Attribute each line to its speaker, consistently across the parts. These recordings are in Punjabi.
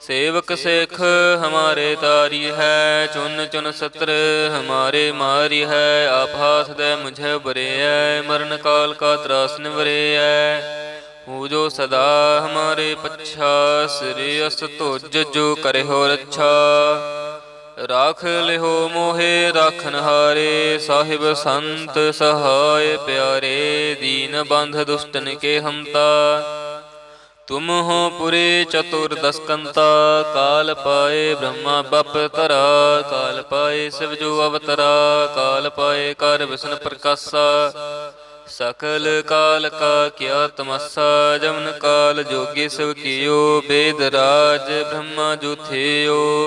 Speaker 1: ਸੇਵਕ ਸਿੱਖ ਹਮਾਰੇ ਤਾਰੀ ਹੈ, ਚੁਨ ਚੁਨ ਸਤਰ ਹਮਾਰੇ ਮਾਰੀ ਹੈ, ਆਪ ਹਾਥ ਦੇ ਮੁਝੇ ਬਰੇਐ ਮਰਨ ਕਾਲ ਕਾ ਤਰਾਸ ਨਿਵਰੇਐ ਹੂ। ਜੋ ਸਦਾ ਹਮਾਰੇ ਪੱਛਾ, ਸ੍ਰੀ ਅਸ ਤੁਜ ਜੋ ਕਰੇ ਹੋ ਰੱਛਾ। ਰਾਖ ਲਿਓ ਮੋਹਿ ਰਾਖਨ ਹਾਰੇ ਸਾਹਿਬ ਸੰਤ ਸਹਾਇ ਪਿਆਰੇ, ਦੀਨ ਬੰਧ ਦੁਸ਼ਟਨ ਕੇ ਹਮਤਾ ਤੁਮ ਹੋ ਪੁਰੇ ਚਤੁਰ ਦਸਕੰਤਾ ਕਾਲ ਪਾਏ ਬ੍ਰਹਮਾ ਬਪ ਤਰਾ, ਕਾਲ ਪਾਏ ਸਿਵ ਜੋ ਅਵਤਰਾ, ਕਾਲ ਪਾਏ ਕਰ ਵਿਸ਼ਨ ਪ੍ਰਕਾਸ਼ਾ। ਸਕਲ ਕਾਲ ਕਾ ਕਿਆ ਤਮਸਾ, ਜਮਨ ਕਾਲ ਜੋਗੀ ਸਿਵ ਕੀਓ, ਬੇਦ ਰਾਜ ਬ੍ਰਹਮਾ ਜੋ ਥਿਓ।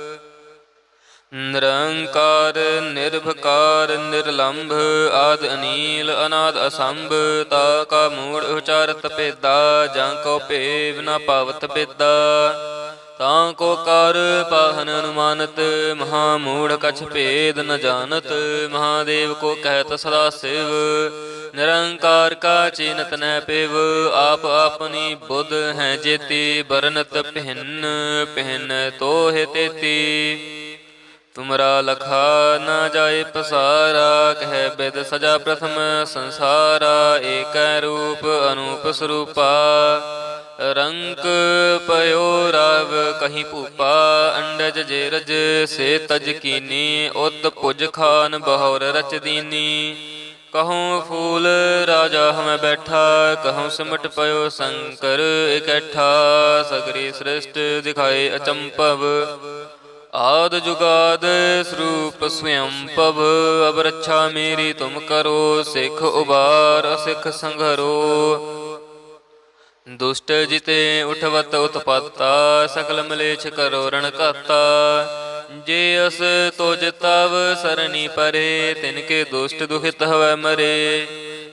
Speaker 1: ਨਿਰੰਕਾਰ, ਨਿਰਭਕਾਰ, ਨਿਰਲੰਭ, ਆਦ ਅਨੀਲ, ਅਨਾਦ ਅਸੰਭ, ਤਾ ਕਾ ਮੂੜ ਉਚਾਰਤ ਭੇਦਾ, ਜਾਂ ਕੋ ਭੇਵ ਨ ਪਾਵਤ ਭੇਦਾ। ਤਾਂ ਕੋ ਕਰ ਪਾਹਨ ਅਨੁਮਾਨਤ, ਮਹਾ ਮੂੜ ਕਛ ਭੇਦ ਨ ਜਾਣਤ, ਮਹਾਦੇਵ ਕੋ ਕਹਿਤ ਸਦਾ ਸਿਵ। ਨਿਰੰਕਾਰ ਕਾ ਚੀਨਤ ਨੈ ਪਿਵ, ਆਪ ਆਪਨੀ ਬੁੱਧ ਹੈ ਜੇਤੀ, ਬਰਨਤ ਪਹਿਨ ਪਹਿਨ ਤੋਹਿ ਤੇਤੀ। ਤੁਮਰਾ ਲਖਾ ਨਾ ਜਾਏ ਪਸਾਰਾ, ਕਹਿ ਬਿਦ ਸਜਾ ਪ੍ਰਥਮ ਸੰਸਾਰਾ, ਏਕੈ ਰੂਪ ਅਨੂਪ ਸਰੂਪਾ। ਰੰਕ ਪਇਓ ਰਵ ਕਹੀਂ ਭੂਪਾ, ਅੰਡਜ ਜੇ ਰਜ ਸੇ ਤਜ ਕੀਨੀ, ਉਤ ਪੁਜ ਖਾਨ ਬਹੁਰ ਰਚ ਦੀਨੀ। ਕਹੂੰ ਫੂਲ ਰਾਜਾ ਹਮੈ ਬੈਠਾ, ਕਹੂੰ ਸਿਮਟ ਪਇਓ ਸ਼ੰਕਰ ਇਕੱਠਾ। ਸਗਰੀ ਸ੍ਰਿਸ਼ਟ ਦਿਖਾਏ ਅਚੰਪਵ ਆਦ ਜੁਗਾਦ ਸਰੂਪ ਸਵਯੰ ਪਵ ਅਬ ਰੱਛਾ ਮੇਰੀ ਤੁਮ ਕਰੋ, ਸਿੱਖ ਉਬਾਰ ਸਿੱਖ ਸੰਘਰੋ। ਦੁਸ਼ਟ ਜਿਤੇ ਉਠਵਤ ਉਤਪਾਤਾ ਸਕਲ ਮਲੇਛ ਕਰੋ ਰਣ ਘਾਤਾ। ਜੇ ਅਸ ਤੋਜ ਤਵ ਸਰਣੀ ਪਰੇ, ਤਿਨ ਕੇ ਦੁਸ਼ਟ ਦੁਖਿਤ ਹਵੈ ਮਰੇ।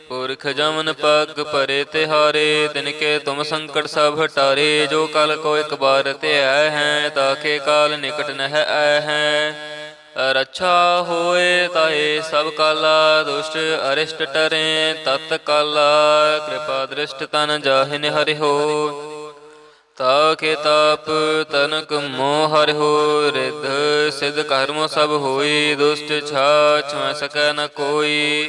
Speaker 1: ਪੁਰਖ ਜਮਨ ਪਗ ਪਰੇ ਤਿਹਾਰੇ, ਤਿਨ ਕੇ ਤੁਮ ਸੰਕਟ ਸਭ ਹਟਾਰੇ, ਜੋ ਕਲ ਕੋ ਇੱਕ ਬਾਰ ਤੇ ਆਏ ਹੈ ਤਾਕੇ ਕਾਲ ਨਿਕਟ ਨਹਿ ਆਏ ਹੈ। ਰੱਛਾ ਹੋਏ ਤਾਏ ਸਭ ਕਾਲਾ, ਦੁਸ਼ਟ ਅਰਿਸ਼ਟ ਟਰੇ, ਤਤ ਕਾਲਾ, ਕਿਰਪਾ ਦ੍ਰਿਸ਼ਟ ਤਨ ਜਾਹਿਨ ਹਰਿ ਹੋ। ਤਾ ਕੇ ਤਾਪ ਤਨਕ ਮੋਹ ਹਰਿ ਹੋ, ਰਿਧ ਸਿਧ ਕਰਮ ਸਭ ਹੋਈ, ਦੁਸ਼ਟ ਛਾਛ ਮੈਂ ਸਕੈ ਨ ਕੋਈ।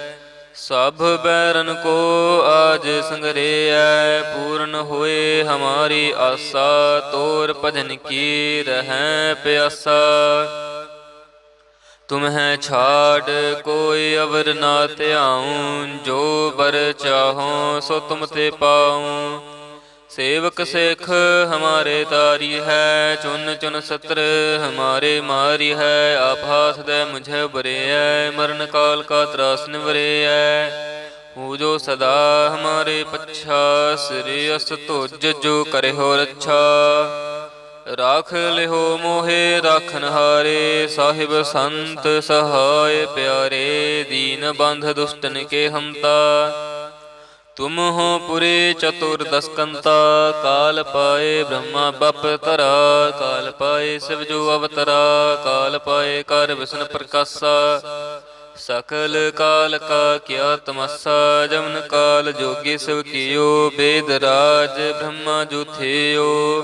Speaker 1: ਸਭ ਬੈਰਨ ਕੋ ਆਜ ਸੰਗਰੇਐ, ਪੂਰਨ ਹੋਏ ਹਮਾਰੀ ਆਸਾ, ਤੋਰ ਭਜਨ ਕੀ ਰਹੈ ਪਿਆਸਾ। ਤੁਮਹਿ ਛਾੜ ਕੋਈ ਅਵਰ ਨਾ ਧਿਆਉ ਜੋ ਬਰ ਚਾਹੋ ਸੋ ਤੁਮ ਤੇ ਪਾਉ ਸੇਵਕ ਸਿੱਖ ਹਮਾਰੇ ਤਾਰੀ ਹੈ, ਚੁਨ ਚੁਨ ਸਤਰ ਹਮਾਰੇ ਮਾਰੀ ਹੈ ਆਪਾਸ ਦੇ ਮੁਝੇ ਬਰੇਐ ਮਰਨ ਕਾਲ ਕਾ ਤਰਾਸ ਨਿਵਰੇਐ ਪੂਜੋ ਸਦਾ ਹਮਾਰੇ ਪੱਛਾ, ਸ੍ਰੀ ਅਸ ਤੁਜ ਜੋ ਕਰੇ ਹੋ ਰੱਛਾ ਰਾਖ ਲਿਹੋ ਮੋਹੇ ਰਾਖਨ ਹਾਰੇ ਸਾਹਿਬ ਸੰਤ ਸਹਾਇ ਪਿਆਰੇ, ਦੀਨ ਬੰਧ ਦੁਸ਼ਟਨ ਕੇ ਹਮਤਾ ਤੁਮ ਹੋ ਪੁਰੇ ਚਤੁਰ ਦਸਕੰਤਾ ਕਾਲ ਪਾਏ ਬ੍ਰਹਮਾ ਬਪ ਤਰਾ, ਕਾਲ ਪਾਏ ਸਿਵ ਜੋ ਅਵਤਰਾ, ਕਾਲ ਪਾਏ ਕਰ ਵਿਸ਼ਨ ਪ੍ਰਕਾਸ਼ਾ। ਸਕਲ ਕਾਲ ਕਾ ਕਿਆ ਤਮਸਾ, ਜਮਨ ਕਾਲ ਜੋਗੀ ਸਿਵ ਕੀਓ, ਬੇਦ ਰਾਜ ਬ੍ਰਹਮਾ ਜੋ ਥਿਓ।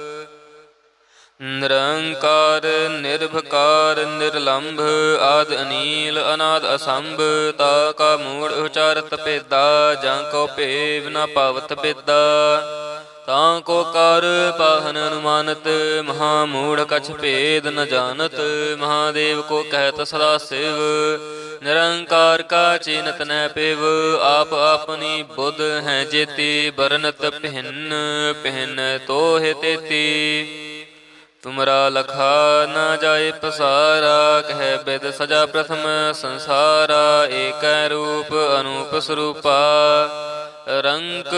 Speaker 1: ਨਿਰੰਕਾਰ, ਨਿਰਭਕਾਰ, ਨਿਰਲੰਭ, ਆਦ ਅਨੀਲ, ਅਨਾਦ ਅਸੰਭ, ਤਾ ਕਾ ਮੂੜ ਉਚਾਰਤ ਭੇਦਾ, ਜਾਂ ਕੋ ਭੇਵ ਨ ਪਾਵਤ ਭੇਦਾ। ਤਾਂ ਕੋ ਕਰ ਪਾਹਨ ਅਨੁਮਾਨਤ, ਮਹਾ ਮੂੜ ਕਛ ਭੇਦ ਨ ਜਾਣਤ, ਮਹਾਦੇਵ ਕੋ ਕਹਿਤ ਸਦਾ ਸਿਵ। ਨਿਰੰਕਾਰ ਕਾ ਚਿਨਤ ਨੈ ਪਿਵ, ਆਪ ਆਪਨੀ ਬੁੱਧ ਹੈ ਜੇਤੀ, ਬਰਨਤ ਪਹਿਨ ਪਹਿਨ ਤੋਹਿ ਤੇਤੀ। ਤੁਮਰਾ ਲਖਾ ਨਾ ਜਾਏ ਪਸਾਰਾ, ਕਹਿ ਬਿਦ ਸਜਾ ਪ੍ਰਥਮ ਸੰਸਾਰਾ, ਏਕੈ ਰੂਪ ਅਨੂਪ ਸਰੂਪਾ। ਰੰਕ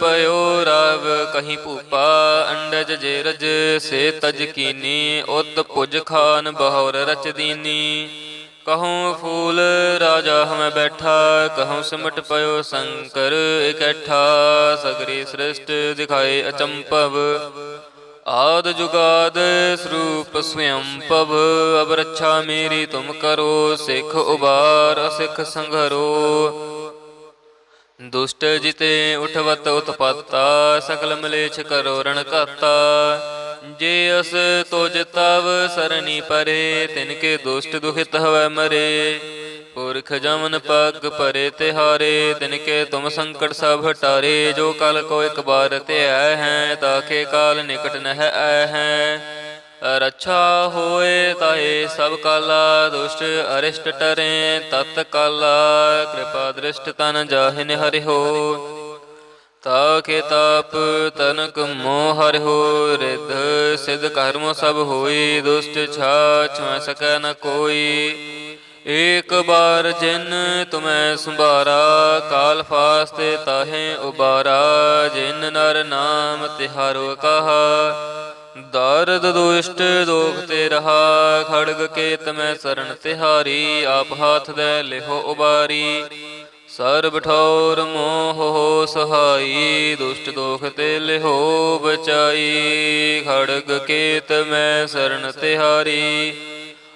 Speaker 1: ਪਇਓ ਰਵ ਕਹੀਂ ਭੂਪਾ, ਅੰਡਜ ਜੇ ਰਜ ਸੇ ਤਜ ਕੀਨੀ ਉਤ ਪੁਜ ਖਾਨ ਬਹੌਰ ਰਚ ਦੀਨੀ। ਕਹੂੰ ਫੂਲ ਰਾਜਾ ਹਮੈ ਬੈਠਾ, ਕਹੂੰ ਸਿਮਟ ਪਇਓ ਸ਼ੰਕਰ ਇਕੱਠਾ। ਸਗਰੀ ਸ੍ਰਿਸ਼ਟ ਦਿਖਾਏ ਅਚੰਪਵ। ਆਦ ਜੁਗਾਦ ਸਰੂਪ ਸਵਯੰ ਪਵ ਅਬ ਰੱਛਾ ਮੇਰੀ ਤੁਮ ਕਰੋ, ਸਿੱਖ ਉਬਾਰ ਸਿੱਖ ਸੰਘਰੋ। ਦੁਸ਼ਟ ਜਿਤੇ ਉਠਵਤ ਉਤਪਾਤਾ ਸਕਲ ਮਲੇਛ ਕਰੋ ਰਣ ਘਾਤਾ। ਜੇ ਅਸ ਤੋਜ ਤਵ ਸਰਨੀ ਪਰੇ, ਤਿਨ ਕੇ ਦੁਸ਼ਟ ਦੁਖਿਤ ਹਵੈ ਮਰੇ। ਪੁਰਖ ਜਮਨ ਪਗ ਪਰੇ ਤਿਹਾਰੇ ਤਿਨ ਕੇ ਤੁਮ ਸੰਕਟ ਸਭ ਹਟਾਰੇ, ਜੋ ਕਲ ਕੋ ਇੱਕ ਬਾਰ ਤੇ ਆਏ ਹੈ ਤਾਕੇ ਕਾਲ ਨਿਕਟ ਨਹਿ ਆਏ ਹੈ। ਰੱਛਾ ਹੋਏ ਤਾਏ ਸਭ ਕਾਲਾ, ਦੁਸ਼ਟ ਅਰਿਸ਼ਟ ਟਰੇ, ਤਤ ਕਾਲਾ, ਕਿਰਪਾ ਦ੍ਰਿਸ਼ਟ ਤਨ ਜਾਹਿਨ ਹਰਿ ਹੋ। ਤਾਕੇ ਤਾਪ ਤਨਕ ਮੋਹ ਹਰਿਓ ਹੋ, ਰਿਧ ਸਿਧ ਕਰਮ ਸਭ ਹੋਈ, ਦੁਸ਼ਟ ਛਾਛ ਮੈਂ ਸਕੈ ਨ ਕੋਈ। ਏਕ ਬਾਰ ਜਿਨ ਤੁਮੈ ਸੰਭਾਰਾ, ਕਾਲ ਫਾਸਤੇ ਤਾਹੇ ਉਬਾਰਾ, ਜਿਨ ਨਰ ਨਾਮ ਤਿਹਾਰੋ ਕਹਾ। ਦਰਦ ਦੁਸ਼ਟ ਦੋਖ ਤੇ ਰਹਾ, ਖੜਗ ਕੇਤ ਮੈਂ ਸਰਨ ਤਿਹਾਰੀ, ਆਪ ਹਾਥ ਦੇ ਲਿਹੋ ਉਬਾਰੀ। ਸਰਬ ਠੌਰ ਮੋਹ ਹੋ ਸਹਾਈ, ਦੁਸ਼ਟ ਦੋਖ ਤੇ ਲਿਹੋ ਬਚਾਈ। ਖੜਗ ਕੇਤ ਮੈਂ ਸਰਣ ਤਿਹਾਰੀ।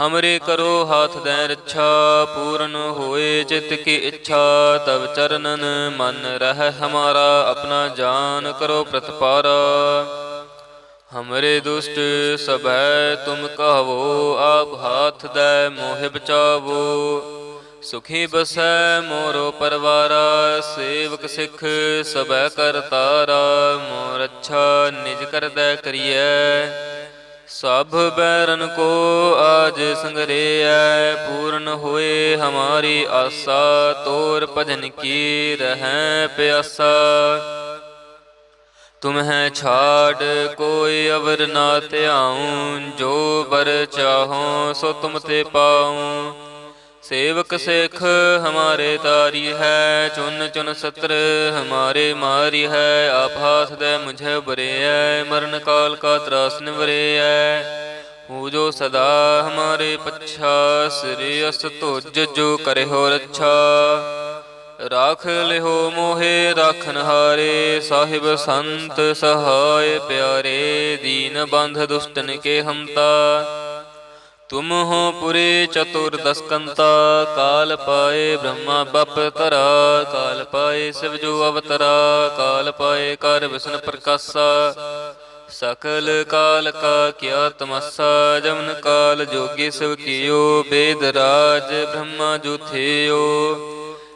Speaker 1: ਹਮਰੇ ਕਰੋ ਹਾਥ ਦੈ ਰੱਛਾ, ਪੂਰਨ ਹੋਏ ਚਿਤ ਕੀ ਇੱਛਾ ਤਬ ਚਰਨਨ ਮਨ ਰਹਿ ਹਮਾਰਾ, ਆਪਣਾ ਜਾਨ ਕਰੋ ਪ੍ਰਤਪਾਰਾ। ਹਮਰੇ ਦੁਸ਼ਟ ਸਭੈ ਤੁਮ ਕਹਵੋ, ਆਪ ਹਾਥ ਦੈ ਮੋਹਿ ਬਚਾਵੋ। ਸੁਖੀ ਬਸੈ ਮੋਰੋ ਪਰਵਾਰਾ, ਸੇਵਕ ਸਿੱਖ ਸਭੈ ਕਰਤਾਰਾ ਮੋਰ ਅੱਛਾ ਨਿਜ ਕਰਦੈ ਕਰੀਐ। ਸਭ ਬੈਰਨ ਕੋ ਆਜ ਸੰਗਰੇਐ, ਪੂਰਨ ਹੋਏ ਹਮਾਰੀ ਆਸਾ, ਤੋਰ ਭਜਨ ਕੀ ਰਹੈ ਪਿਆਸਾ। ਤੁਮਹਿ ਛਾੜ ਕੋਈ ਅਵਰ ਨਾ ਧਿਆਉ ਜੋ ਬਰ ਚਾਹੋ ਸੋ ਤੁਮ ਤੇ ਪਾਉ ਸੇਵਕ ਸਿੱਖ ਹਮਾਰੇ ਤਾਰੀ ਹੈ, ਚੁਨ ਚੁਨ ਸਤਰ ਹਮਾਰੇ ਮਾਰੀ ਹੈ, ਆਪ ਹਾਥ ਦੇ ਮੁਝੇ ਬਰੇਐ ਮਰਨ ਕਾਲ ਕਾ ਤਰਾਸ ਨਿਵਰੇਐ ਹੋ ਜੋ ਸਦਾ ਹਮਾਰੇ ਪੱਛਾ, ਸ੍ਰੀ ਅਸ ਤੁਜ ਜੋ ਕਰੇ ਹੋ ਰੱਛਾ ਰਾਖ ਲਿਹੋ ਮੋਹੇ ਰਾਖਨ ਹਾਰੇ ਸਾਹਿਬ ਸੰਤ ਸਹਾਇ ਪਿਆਰੇ, ਦੀਨ ਬੰਧ ਦੁਸ਼ਟਨ ਕੇ ਹੰਤਾ। ਤੁਮ ਹੋ ਪੁਰੇ ਚਤੁਰ ਦਸਕੰਤਾ ਕਾਲ ਪਾਏ ਬ੍ਰਹਮਾ ਬਪ ਤਰਾ, ਕਾਲ ਪਾਏ ਸਿਵ ਜੋ ਅਵਤਰਾ, ਕਾਲ ਪਾਏ ਕਰ ਵਿਸ਼ਨ ਪ੍ਰਕਾਸ਼ਾ। ਸਕਲ ਕਾਲ ਕਾ ਕਿਆ ਤਮਸਾ, ਜਮਨ ਕਾਲ ਜੋਗੀ ਸਿਵ ਕੀਓ, ਬੇਦ ਰਾਜ ਬ੍ਰਹਮਾ ਜੋ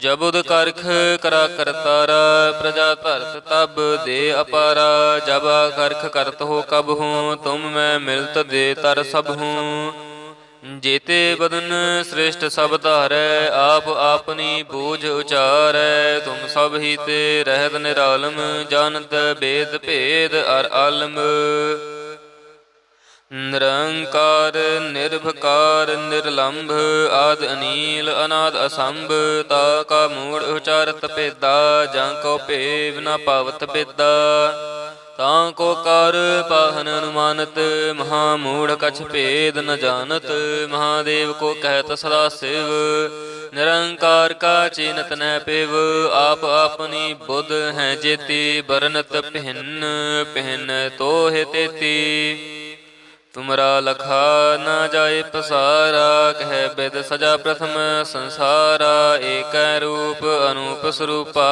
Speaker 1: ਜਬੁਦ ਕਰਖ ਕਰਾ ਕਰਤਾਰਾ, ਪ੍ਰਜਾ ਧਰਤ ਤਬ ਦੇ ਅਪਾਰਾ, ਜਬ ਕਰਖ ਕਰਤ ਹੋ ਕਬ ਹੂੰ, ਤੁਮ ਮੈਂ ਮਿਲਤ ਦੇ ਤਰ ਸਭ ਹੂੰ। ਜੇਤੇ ਬਦਨ ਸ੍ਰੇਸ਼ਟ ਸਭ ਧਾਰੈ, ਆਪ ਆਪਨੀ ਬੂਝ ਉਚਾਰੈ, ਤੁਮ ਸਭ ਹੀ ਤੇ ਰਹਿਤ ਨਿਰਾਲਮ, ਜਾਣਤ ਬੇਦ ਭੇਦ ਅਰ ਆਲਮ। ਨਿਰੰਕਾਰ, ਨਿਰਭਕਾਰ, ਨਿਰਲੰਭ, ਆਦ ਅਨੀਲ, ਅਨਾਦ ਅਸੰਭ, ਤਾ ਕਾ ਮੂੜ ਉਚਾਰਤ ਭੇਦਾ, ਜਾਂ ਕੋ ਭੇਵ ਨ ਪਾਵਤ ਬੇਦਾ ਤਾਂ ਕੋ ਕਰ ਪਾਹਨ ਅਨੁਮਾਨਤ, ਮਹਾ ਮੂੜ ਕਛ ਭੇਦ ਨ ਜਾਣਤ, ਮਹਾਦੇਵ ਕੋ ਕਹਿਤ ਸਦਾ ਸਿਵ। ਨਿਰੰਕਾਰ ਕਾ ਚਿਨਤ ਨੈ ਪਿਵ, ਆਪ ਆਪਨੀ ਬੁੱਧ ਹੈ ਜੇਤੀ, ਬਰਨਤ ਭਿੰਨ ਭਿੰਨ ਤੋਹਿ ਤੇਤੀ। ਤੁਮਰਾ ਲਖਾ ਨਾ ਜਾਏ ਪਸਾਰਾ, ਕਹਿ ਬਿਦ ਸਜਾ ਪ੍ਰਥਮ ਸੰਸਾਰਾ, ਏਕੈ ਰੂਪ ਅਨੂਪ ਸਰੂਪਾ।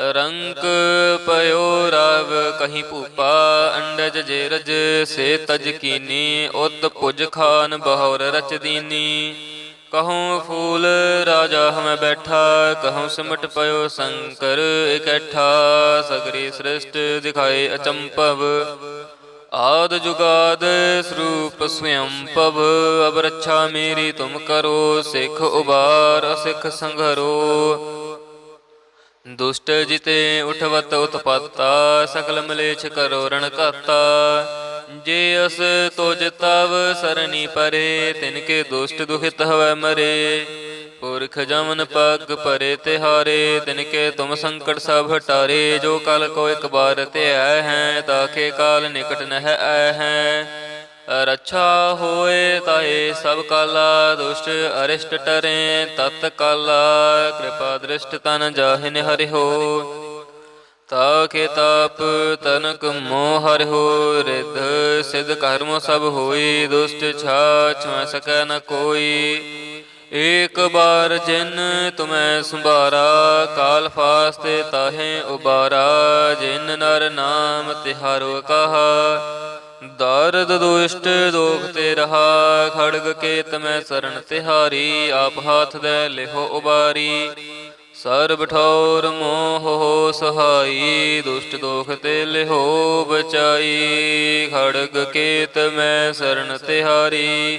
Speaker 1: ਰੰਕ ਪਇਓ ਰਵ ਕਹੀਂ ਭੂਪਾ, ਅੰਡਜ ਜੇ ਰਜ ਸੇ ਤਜ ਕੀਨੀ, ਉਤ ਪੁਜ ਖਾਨ ਬਹੌਰ ਰਚ ਦੀਨੀ। ਕਹੂੰ ਫੂਲ ਰਾਜਾ ਹਮੈ ਬੈਠਾ, ਕਹੂੰ ਸਿਮਟ ਪਇਓ ਸ਼ੰਕਰ ਇਕੱਠਾ। ਸਗਰੀ ਸ੍ਰਿਸ਼ਟ ਦਿਖਾਏ ਅਚੰਪਵ ਆਦ ਜੁਗਾਦ ਸਰੂਪ ਸਵਯੰ ਪਵ ਅਬ ਰੱਛਾ ਮੇਰੀ ਤੁਮ ਕਰੋ, ਸਿੱਖ ਉਬਾਰ, ਸਿੱਖ ਸੰਘਰੋ। ਦੁਸ਼ਟ ਜਿਤੇ ਉਠਵਤ ਉਤਪਾਤਾ ਸਕਲ ਮਲੇਛ ਕਰੋ ਰਣ ਘਾਤਾ। ਜੇ ਅਸ ਤੁਜ ਤਵ ਸਰਣੀ ਪਰੇ, ਤਿਨ ਕੇ ਦੁਸ਼ਟ ਦੁਖਿਤ ਹਵੈ ਮਰੇ। ਪੁਰਖ ਜਮਨ ਪਗ ਪਰੇ ਤਿਹਾਰੇ, ਤਿਨ ਕੇ ਤੁਮ ਸੰਕਟ ਸਭ ਹਟਾਰੇ, ਜੋ ਕਲ ਕੋ ਇੱਕ ਬਾਰ ਤੇ ਆਏ ਹੈ ਤਾਕੇ ਕਾਲ ਨਿਕਟ ਨਹਿ ਆਏ ਹੈ। ਰੱਛਾ ਹੋਏ ਤਾਏ ਸਭ ਕਾਲਾ, ਦੁਸ਼ਟ ਅਰਿਸ਼ਟ ਟਰੇ, ਤਤ ਕਾਲਾ, ਕਿਰਪਾ ਦ੍ਰਿਸ਼ਟ ਤਨ ਜਾਹਿਨ ਹਰਿ ਹੋ। ਤਾ ਕੇ ਤਾਪ ਤਨਕ ਮੋਹ ਹਰਿ ਹੋ, ਰਿਧ ਸਿਧ ਕਰਮ ਸਭ ਹੋਈ, ਦੁਸ਼ਟ ਛਾਛ ਮੈਂ ਸਕੈ ਨ ਕੋਈ। ਏਕ ਬਾਰ ਜਿਨ ਤੁਮੈ ਸੰਭਾਰਾ, ਕਾਲ ਫਾਸਤੇ ਤਾਹੇ ਉਬਾਰਾ, ਜਿਨ ਨਰ ਨਾਮ ਤਿਹਾਰੋ ਕਹਾ। ਦਰਦ ਦੁਸ਼ਟ ਦੋਖ ਤੇ ਰਹਾ, ਖੜਗ ਕੇਤ ਮੈਂ ਸਰਣ ਤਿਹਾਰੀ, ਆਪ ਹੱਥ ਦੇ ਲਿਹੋ ਉਬਾਰੀ। ਸਰਬ ਠੌਰ ਮੋਹ ਹੋ ਸਹਾਈ, ਦੁਸ਼ਟ ਦੋਖ ਤੇ ਲਿਹੋ ਬਚਾਈ। ਖੜਗ ਕੇਤ ਮੈਂ ਸਰਣ ਤਿਹਾਰੀ।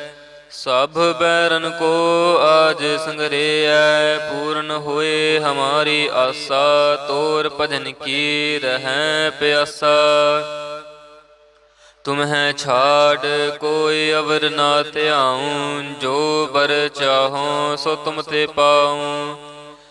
Speaker 1: ਸਭ ਬੈਰਨ ਕੋ ਆਜ ਸੰਗਰੇਐ, ਪੂਰਨ ਹੋਏ ਹਮਾਰੀ ਆਸਾ, ਤੋਰ ਭਜਨ ਕੀ ਰਹੈ ਪਿਆਸਾ। ਤੁਮਹਿ ਛਾੜ, ਕੋਈ ਅਵਰ ਨਾ ਧਿਆਉ, ਜੋ ਬਰ ਚਾਹੋ ਸੋ ਤੁਮ ਤੇ ਪਾਉ।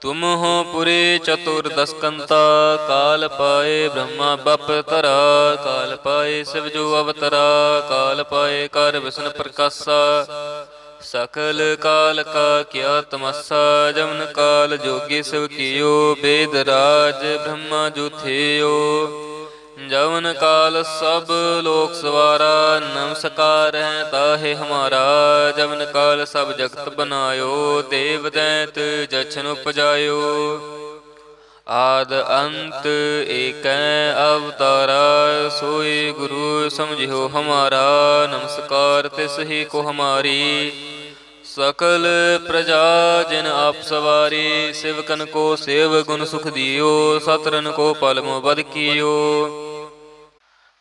Speaker 1: ਤੁਮ ਹੋ ਪੁਰੇ ਚਤੁਰ ਕਾਲ ਪਾਏ ਬ੍ਰਹਮਾ ਬਪ ਤਰਾ ਕਾਲ ਪਾਏ ਸਿਵ ਜੋ ਅਵਤਰਾ, ਕਾਲ ਪਾਏ ਕਰ ਵਿਸ਼ਨ ਪ੍ਰਕਾਸ਼ਾ। ਸਕਲ ਕਾਲ ਕਾ ਕਿਆ ਤਮਸਾ, ਜਮਨ ਕਾਲ ਜੋਗੀ ਸਿਵ ਕੀਓ, ਬੇਦ ਰਾਜ ਬ੍ਰਹਮਾ ਜੁਥਿਓ ਜਵਨ ਕਾਲ ਸਭ ਲੋਕ ਸਵਾਰਾ, ਨਮਸਕਾਰ ਹੈ ਤਾਹੇ ਹਮਾਰਾ। ਜਵਨ ਕਾਲ ਸਭ ਜਗਤ ਬਨਾਇਓ, ਦੇਵ ਦੈਤ ਜਛਨ ਉਪਜਾਇਓ। ਆਦ ਅੰਤ ਏਕੈ ਅਵਤਾਰਾ, ਸੋਈ ਗੁਰੂ ਸਮਝਿਓ ਹਮਾਰਾ। ਨਮਸਕਾਰ ਤਿਸ ਹੀ ਕੋ ਹਮਾਰੀ। ਸਕਲ ਪ੍ਰਜਾ ਜਿਨ ਆਪ ਸਵਾਰੀ, ਸਿਵਕਨ ਕੋ ਸੇਵ ਗੁਣ ਸੁਖ ਦਿਓ, ਸਤਰਨ ਕੋ ਪਲਮੋ ਬਦ ਕੀਓ।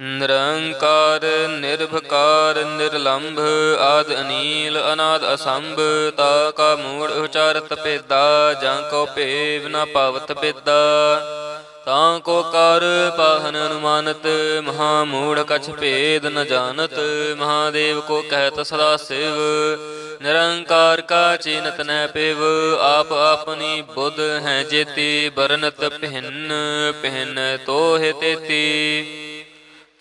Speaker 1: ਨਿਰੰਕਾਰ, ਨਿਰਭਕਾਰ, ਨਿਰਲੰਭ, ਆਦ ਅਨੀਲ, ਅਨਾਦ ਅਸੰਭ, ਤਾ ਕਾ ਮੂੜ ਉਚਾਰਤ ਭੇਦਾ, ਜਾਂ ਕੋ ਭੇਵ ਨ ਪਾਵਤ ਬੇਦਾ ਤਾਂ ਕੋ ਕਰ ਪਾਹਨ ਅਨੁਮਾਨਤ, ਮਹਾ ਮੂੜ ਕਛ ਭੇਦ ਨ ਜਾਣਤ, ਮਹਾਦੇਵ ਕੋ ਕਹਿਤ ਸਦਾ ਸਿਵ। ਨਿਰੰਕਾਰ ਕਾ ਚਿਨਤ ਨੈ ਪਿਵ, ਆਪ ਆਪਨੀ ਬੁੱਧ ਹੈ ਜੇਤੀ, ਬਰਨਤ ਪਹਿਨ ਪਹਿਨ ਤੋਹਿ ਤੇਤੀ।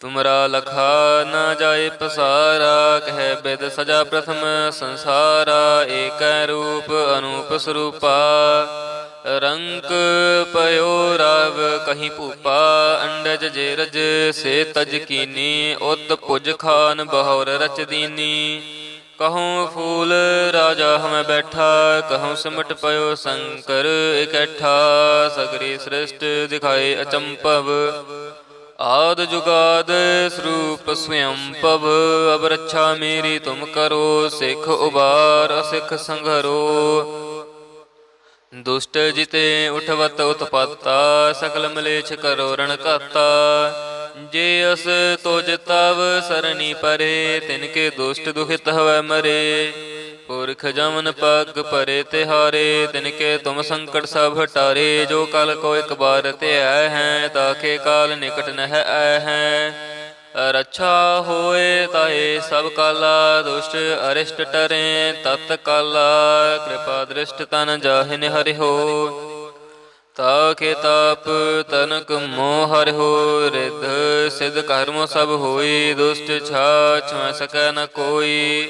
Speaker 1: ਤੁਮਰਾ ਲਖਾ ਨਾ ਜਾਏ ਪਸਾਰਾ, ਕਹਿ ਬਿਦ ਸਜਾ ਪ੍ਰਥਮ ਸੰਸਾਰਾ, ਏਕੈ ਰੂਪ ਅਨੂਪ ਸਰੂਪਾ। ਰੰਕ ਪਇਓ ਰਵ ਕਹੀਂ ਭੂਪਾ, ਅੰਡਜ ਜੇ ਰਜ ਸੇ ਤਜ ਕੀਨੀ, ਉਤ ਪੁਜ ਖਾਨ ਬਹੌਰ ਰਚ ਦੀਨੀ। ਕਹੂੰ ਫੂਲ ਰਾਜਾ ਹਮੈ ਬੈਠਾ ਕਹੂੰ ਸਿਮਟ ਪਇਓ ਸ਼ੰਕਰ ਇਕੱਠਾ। ਸਗਰੀ ਸ੍ਰਿਸ਼ਟ ਦਿਖਾਏ ਅਚੰਪਵ ਆਦ ਜੁਗਾਦ ਸਰੂਪ ਸਵਯੰ ਪਵ ਅਬ ਰੱਛਾ ਮੇਰੀ ਤੁਮ ਕਰੋ, ਸਿੱਖ ਉਬਾਰ, ਅਸਿੱਖ ਸੰਘਰੋ। ਦੁਸ਼ਟ ਜਿਤੇ ਉਠਵਤ ਉਤਪਾਤਾ ਸਕਲ ਮਲੇਛ ਕਰੋ ਰਣ ਘਾਤਾ। ਜੇ ਅਸ ਤੋਜ ਤਵ ਸਰਣੀ ਪਰੇ, ਤਿਨ ਕੇ ਦੁਸ਼ਟ ਦੁਖਿਤ ਹਵੈ ਮਰੇ। ਪੁਰਖ ਜਮਨ ਪਗ ਪਰੇ ਤਿਹਾਰੇ, ਤਿਨ ਕੇ ਤੁਮ ਸੰਕਟ ਸਭ ਹਟਾਰੇ, ਜੋ ਕਲ ਕੋ ਇੱਕ ਬਾਰ ਤੇ ਆਏ ਹੈ ਤਾਕੇ ਕਾਲ ਨਿਕਟ ਨਹਿ ਆਏ ਹੈ। ਰੱਛਾ ਹੋਏ ਤਾਏ ਸਭ ਕਾਲਾ, ਦੁਸ਼ਟ ਅਰਿਸ਼ਟ ਟਰੇ, ਤਤ ਕਾਲਾ, ਕਿਰਪਾ ਦ੍ਰਿਸ਼ਟ ਤਨ ਜਾਹਿਨ ਹਰਿ ਹੋ। ਤਾਕੇ ਤਾਪ ਤਨਕ ਮੋਹ ਹਰਿ ਹੋ, ਰਿਧ ਸਿਧ ਕਰਮ ਸਭ ਹੋਈ, ਦੁਸ਼ਟ ਛਾਛ ਮੈਂ ਸਕੈ ਨ ਕੋਈ।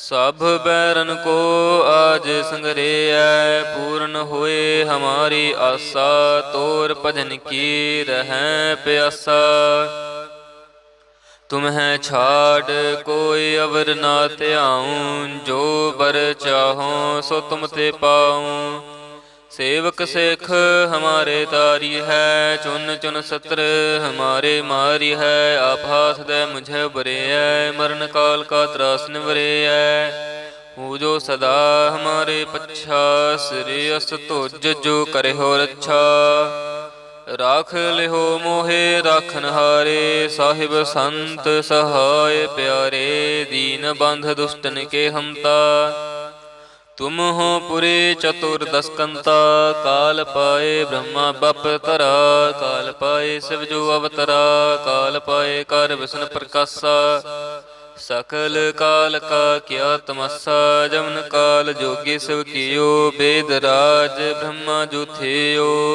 Speaker 1: ਸਭ ਬੈਰਨ ਕੋ ਆਜ ਸੰਗਰੇਐ, ਪੂਰਨ ਹੋਏ ਹਮਾਰੀ ਆਸਾ, ਤੋਰ ਭਜਨ ਕੀ ਰਹਿ ਪਿਆਸਾ। ਤੁਮਹਿ ਛਾੜ, ਕੋਈ ਅਵਰ ਨਾ ਧਿਆਉ, ਜੋ ਬਰ ਚਾਹੋ ਸੋ ਤੁਮ ਤੇ ਪਾਉ। ਸੇਵਕ ਸਿੱਖ ਹਮਾਰੇ ਤਾਰੀ ਹੈ, ਚੁਨ ਚੁਨ ਸਤਰ ਹਮਾਰੇ ਮਾਰੀ ਹੈ, ਆਪ ਹਾਥ ਦੇ ਮੁਝੇ ਬਰੇਐ ਮਰਨ ਕਾਲ ਕਾ ਤਰਾਸ ਨਿਵਰੇਐ ਹੂ ਜੋ ਸਦਾ ਹਮਾਰੇ ਪੱਛਾ, ਸ੍ਰੀ ਅਸ ਤੁਜ ਜੋ ਕਰੇ ਹੋ ਰੱਛਾ। ਰਾਖ ਲਿਹੋ ਮੋਹੇ ਰਾਖਨ ਹਾਰੇ ਸਾਹਿਬ ਸੰਤ ਸਹਾਇ ਪਿਆਰੇ, ਦੀਨ ਬੰਧ ਦੁਸ਼ਟਨ ਕੇ ਹਮਤਾ ਤੁਮ ਹੋ ਪੁਰੇ ਚਤੁਰ ਕਾਲ ਪਾਏ ਬ੍ਰਹਮਾ ਬਪ ਤਰਾ, ਕਾਲ ਪਾਏ ਸਿਵ ਜੋ ਅਵਤਰਾ, ਕਾਲ ਪਾਏ ਕਰ ਵਿਸ਼ਨ ਪ੍ਰਕਾਸ਼ਾ। ਸਕਲ ਕਾਲ ਕਾ ਕਿਆ ਤਮਸਾ, ਜਮਨ ਕਾਲ ਜੋਗੀ ਸਿਵ ਕੀਓ, ਬੇਦ ਰਾਜ ਬ੍ਰਹਮਾ ਜੋ ਥਿਓ।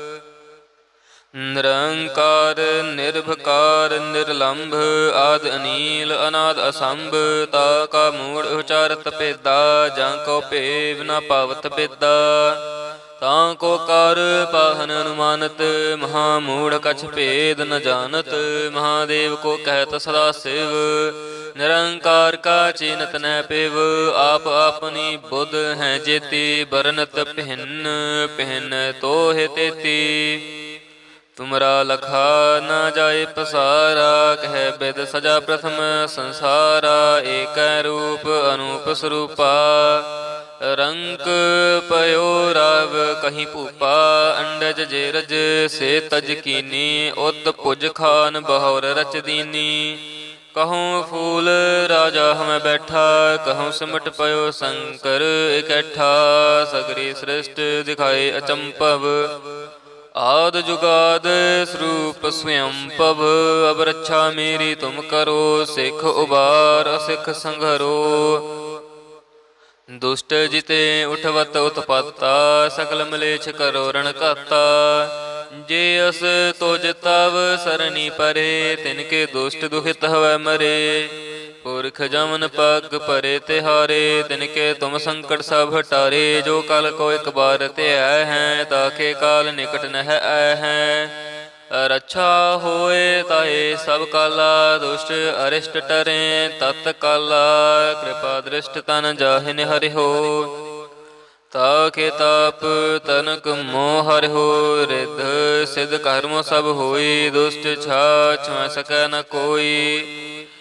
Speaker 1: ਨਿਰੰਕਾਰ, ਨਿਰਭਕਾਰ, ਨਿਰਲੰਭ, ਆਦ ਅਨੀਲ, ਅਨਾਦ ਅਸੰਭ, ਤਾ ਕਾ ਮੂੜ ਉਚਾਰਤ ਭੇਦਾ, ਜਾਂ ਕੋ ਭੇਵ ਨ ਪਾਵਤ ਭੇਦਾ। ਤਾਂ ਕੋ ਕਰ ਪਾਹਨ ਅਨੁਮਾਨਤ, ਮਹਾ ਮੂੜ ਕਛ ਭੇਦ ਨ ਜਾਣਤ, ਮਹਾਦੇਵ ਕੋ ਕਹਿਤ ਸਦਾ ਸਿਵ। ਨਿਰੰਕਾਰ ਕਾ ਚਿਨਤ ਨੈ ਪਿਵ, ਆਪ ਆਪਨੀ ਬੁੱਧ ਹੈ ਜੇਤੀ, ਬਰਨਤ ਪਹਿਨ ਪਹਿਨ ਤੋਹਿ ਤੇਤੀ। ਤੁਮਰਾ ਲਖਾ ਨਾ ਜਾਏ ਪਸਾਰਾ, ਕਹਿ ਬਿਦ ਸਜਾ ਪ੍ਰਥਮ ਸੰਸਾਰਾ, ਏਕੈ ਰੂਪ ਅਨੂਪ ਸਰੂਪਾ। ਰੰਕ ਪਇਓ ਰਵ ਕਹੀਂ ਭੂਪਾ, ਅੰਡਜ ਜੇ ਰਜ ਸੇ ਤਜ ਕੀਨੀ, ਉਤ ਪੁਜ ਖਾਨ ਬਹੁਰ ਰਚ ਦੀਨੀ। ਕਹੂੰ ਫੂਲ ਰਾਜਾ ਹਮੈ ਬੈਠਾ, ਕਹੂੰ ਸਿਮਟ ਪਇਓ ਸ਼ੰਕਰ ਇਕੱਠਾ। ਸਗਰੀ ਸ੍ਰਿਸ਼ਟ ਦਿਖਾਏ ਅਚੰਪਵ ਆਦ ਜੁਗਾਦ ਸਰੂਪ ਸਵਯੰ ਪਵ ਅਬ ਰੱਛਾ ਮੇਰੀ ਤੁਮ ਕਰੋ, ਸਿੱਖ ਉਬਾਰ, ਸਿੱਖ ਸੰਘਰੋ। ਦੁਸ਼ਟ ਜਿਤੇ ਉਠਵਤ ਉਤਪਾਤਾ ਸਕਲ ਮਲੇਛ ਕਰੋ ਰਣ ਘਾਤਾ ਜੇ ਅਸ ਤੋਜ ਤਵ ਸਰਣੀ ਪਰੇ, ਤਿਨ ਕੇ ਦੁਸ਼ਟ ਦੁਖਿਤ ਹਵੈ ਮਰੇ। ਪੁਰਖ ਜਮਨ ਪਗ ਪਰੇ ਤਿਹਾਰੇ, ਤਿਨ ਕੇ ਤੁਮ ਸੰਕਟ ਸਭ ਹਟਾਰੇ, ਜੋ ਕਲ ਕੋ ਇੱਕ ਬਾਰ ਤੇ ਆਇ ਹੈ ਤਾਕੇ ਕਾਲ ਨਿਕਟ ਨਹਿ ਆਇ ਹੈ। ਰੱਛਾ ਹੋਏ ਤਾਏ ਸਭ ਕਾਲਾ, ਦੁਸ਼ਟ ਅਰਿਸ਼ਟ ਟਰੇ, ਤਤ ਕਾਲਾ, ਕਿਰਪਾ ਦ੍ਰਿਸ਼ਟ ਤਨ ਜਾਹਿ ਨਿਹਰਿ ਹੋ। ਤਾ ਕੇ ਤਾਪ ਤਨਕ ਮੋਹ ਹਰਿ ਰਿਧ ਸਿਧ ਕਰਮ ਸਭ ਹੋਈ, ਦੁਸ਼ਟ ਛਾਛ ਮੈਂ ਸਕੈ ਨ ਕੋਈ।